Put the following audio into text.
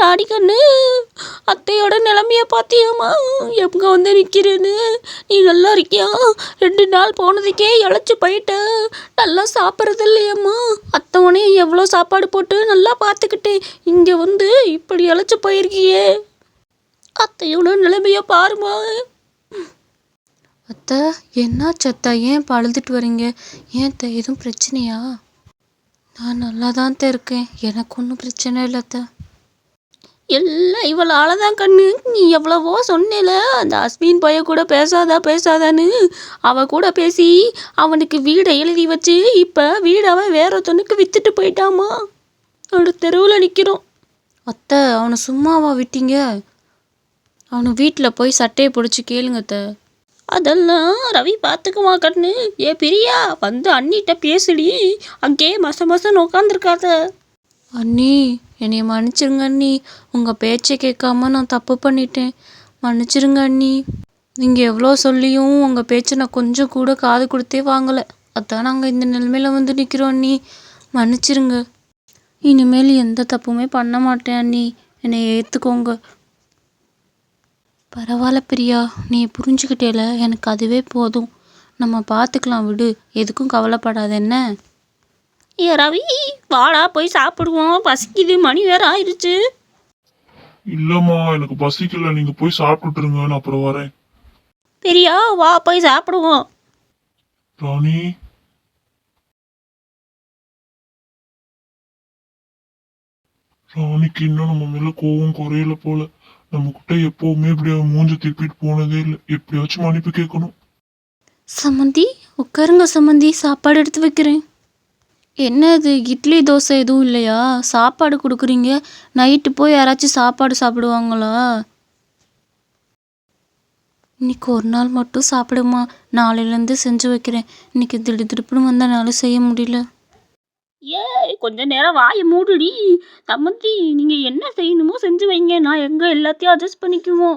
ராணி கண்ணு அத்தையோட நிலமைய பார்த்தியாமா எங்க வந்து நிற்கிறேன்னு நீ நல்லா இருக்கியா? ரெண்டு நாள் போனதுக்கே இழைச்சி போயிட்டேன் நல்லா சாப்பிட்றது இல்லையாம்மா. அத்தை எவ்வளோ சாப்பாடு போட்டு நல்லா பார்த்துக்கிட்டேன் இங்கே வந்து இப்படி இழைச்சி போயிருக்கியே. அத்தையோட நிலைமையை பாருமா அத்தை என்ன சத்தா ஏன் இப்போ அழுதுட்டு வரீங்க? ஏன் எதுவும் பிரச்சனையா? நான் நல்லா தான் இருக்கேன். எனக்கு ஒன்றும் பிரச்சனை இல்லை அத்தை. எல்லாம் இவளால் தான் கண்ணு. நீ எவ்வளவோ சொன்னேல அந்த அஸ்வின் பைய கூட பேசாதா பேசாதான்னு. அவ கூட பேசி அவனுக்கு வீடை எழுதி வச்சு இப்போ வீடை அவன் வேற ஒருத்தனுக்கு விற்றுட்டு போயிட்டாமா? அவனோட தெருவில் நிற்கிறோம் அத்தை அவனை சும்மாவா விட்டீங்க? அவனை வீட்டில் போய் சட்டையை பிடிச்சி கேளுங்க அத்தை. அதெல்லாம் ரவி பார்த்துக்குமா கண்ணு. ஏ பிரியா வந்து அண்ணிட்ட பேசுடி. அங்கேயே மச மசன்னு உட்காந்துருக்காத அண்ணி என்னைய மன்னிச்சிருங்க அண்ணி. உங்கள் பேச்சை கேட்காம நான் தப்பு பண்ணிட்டேன். மன்னிச்சிருங்க அண்ணி. நீங்கள் எவ்வளோ சொல்லியும் உங்கள் பேச்சை நான் கொஞ்சம் கூட காது கொடுத்தே வாங்கலை. அதான் நாங்கள் இந்த நிலைமையில் வந்து நிற்கிறோம் அண்ணி. மன்னிச்சிருங்க. இனிமேல் எந்த தப்புமே பண்ண மாட்டேன் அண்ணி. என்னை ஏற்றுக்கோங்க பரவாயில்ல பிரியா. நீ புரிஞ்சுக்கிட்டேல? எனக்கு அதுவே போதும். நம்ம பார்த்துக்கலாம் விடு. எதுக்கும் கவலைப்படாத என்ன? ஏ ரவி வாடா போய் சாப்பிடுவோம். பசிக்குது மணி வேற ஆயிடுச்சு இல்லம்மா எனக்கு பசிக்கல. நீங்க போய் சாப்பிட்டுருங்க நான் அப்புறம் வரேன். பிரியா வா போய் சாப்பிடுவோம். ராணி. ராணிக்கு இன்னும் நம்ம மேல கோவம் குறையல போல. நம்ம கிட்ட எப்பவுமே இப்படி அவன் மூஞ்ச திருப்பிட்டு போனதே இல்லை. எப்படியாச்சும் மன்னிப்பு கேட்கணும். சம்மந்தி உட்காருங்க சம்மந்தி சாப்பாடு எடுத்து வைக்கிறேன். என்ன இது இட்லி தோசை எதுவும் இல்லையா? சாப்பாடு கொடுக்குறீங்க. நைட்டு போய் யாராச்சும் சாப்பாடு சாப்பிடுவாங்களா? இன்னைக்கு ஒரு நாள் மட்டும் சாப்பிடுமா? நாளையிலேருந்து செஞ்சு வைக்கிறேன். இன்னைக்கு திடு திடுப்புன்னு வந்தால் என்னால் செய்ய முடியல. ஏய் கொஞ்ச நேரம் வாயை மூடுடி. தம்மந்தி நீங்க என்ன செய்யணுமோ செஞ்சு வைங்க. நான் எங்க எல்லாத்தையும் அட்ஜஸ்ட் பண்ணிக்குவோம்.